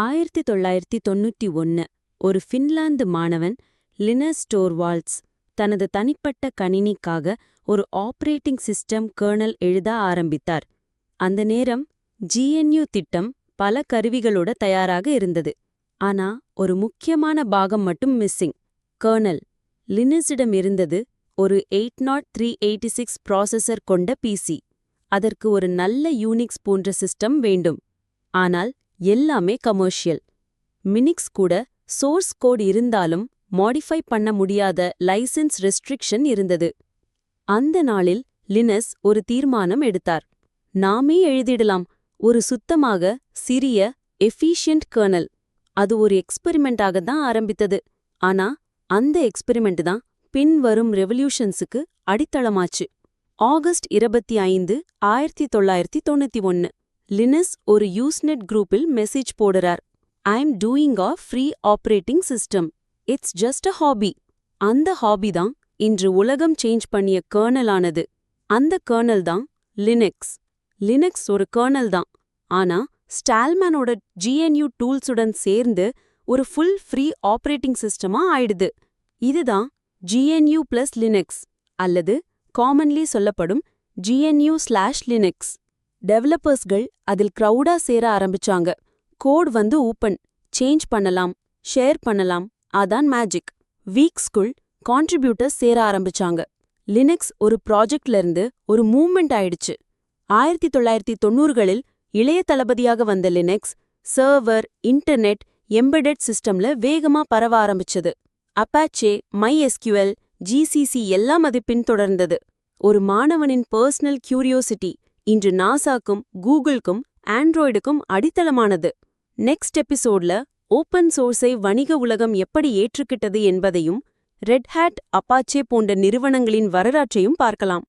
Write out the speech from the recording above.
ஆயிரத்தி தொள்ளாயிரத்தி தொண்ணூற்றி ஒன்னு ஒரு ஃபின்லாந்து மாணவன் லினஸ் டோர்வால்ட்ஸ் தனது தனிப்பட்ட கணினிக்காக ஒரு ஆப்ரேட்டிங் சிஸ்டம் கர்னல் எழுத ஆரம்பித்தார். அந்த நேரம் ஜிஎன்யூ திட்டம் பல கருவிகளோட தயாராக இருந்தது. ஆனா ஒரு முக்கியமான பாகம் மட்டும் மிஸ்ஸிங். கேர்னல் லினஸிடம் இருந்தது ஒரு eight nought three eighty six processor கொண்ட பிசி அதற்கு ஒரு நல்ல யூனிக்ஸ் போன்ற சிஸ்டம் வேண்டும். ஆனால் எல்லாமே கமர்ஷியல் மினிக்ஸ் கூட சோர்ஸ் கோட் இருந்தாலும் மாடிஃபை பண்ண முடியாத லைசென்ஸ் ரெஸ்ட்ரிக்ஷன் இருந்தது. அந்த நாளில் லினஸ் ஒரு தீர்மானம் எடுத்தார். நாமே எழுதிடலாம். ஒரு சுத்தமாக சிறிய எஃபிஷியன்ட் கர்னல் அது ஒரு எக்ஸ்பெரிமெண்டாக தான் ஆரம்பித்தது. ஆனா அந்த எக்ஸ்பெரிமெண்ட் தான் பின்வரும் ரெவல்யூஷன்ஸுக்கு அடித்தளமாச்சு. ஆகஸ்ட் இருபத்தி ஐந்து ஆயிரத்தி தொள்ளாயிரத்தி தொண்ணூத்தி ஒன்னு. லினஸ் ஒரு யூஸ்நெட் குரூப்பில் மெசேஜ் போடுறார். I'm doing a free operating system it's just a hobby அந்த ஹாபி தான் இன்று உலகம் சேஞ்ச் பண்ணிய கேர்னலானது அந்த கர்னல் தான் லினக்ஸ் லினக்ஸ் ஒரு கர்னல் தான். ஆனா ஸ்டால்மேனோட ஜிஎன்யூ டூல்ஸுடன் சேர்ந்து ஒரு ஃபுல் ஃப்ரீ ஆப்ரேட்டிங் சிஸ்டமா ஆயிடுது. இதுதான் ஜிஎன்யூ பிளஸ் லினக்ஸ் அல்லது காமன்லி சொல்லப்படும் ஜிஎன்யூ ஸ்லாஷ் லினக்ஸ் டெவலப்பர்ஸ்கள் அதில் க்ரௌடா சேர ஆரம்பிச்சாங்க. கோட் வந்து ஓப்பன் சேஞ்ச் பண்ணலாம் ஷேர் பண்ணலாம் அதான் மேஜிக் வீக்ஸ்குள் கான்ட்ரிபியூட்டர்ஸ் சேர ஆரம்பிச்சாங்க. லினக்ஸ் ஒரு ப்ராஜெக்ட்லேருந்து ஒரு மூவ்மெண்ட் ஆயிடுச்சு. ஆயிரத்தி தொள்ளாயிரத்தி தொண்ணூறுகளில் இளைய தளபதியாக வந்த லினக்ஸ் சர்வர் இன்டர்நெட் எம்பெடெட் சிஸ்டம்ல வேகமா பரவ ஆரம்பிச்சது. அப்பாச்சே மை எஸ்கியூஎல் ஜிசிசி எல்லாம் அது பின்தொடர்ந்தது. ஒரு மாணவனின் பர்சனல் கியூரியோசிட்டி இன்று நாசாக்கும் கூகுள்க்கும் ஆண்ட்ராய்டுக்கும் அடித்தளமானது. நெக்ஸ்ட் எபிசோட்ல ஓப்பன் சோர்ஸை வணிக உலகம் எப்படி ஏற்றுக்கிட்டது என்பதையும் ரெட்ஹேட் அப்பாச்சே போன்ற நிறுவனங்களின் வரலாற்றையும் பார்க்கலாம்.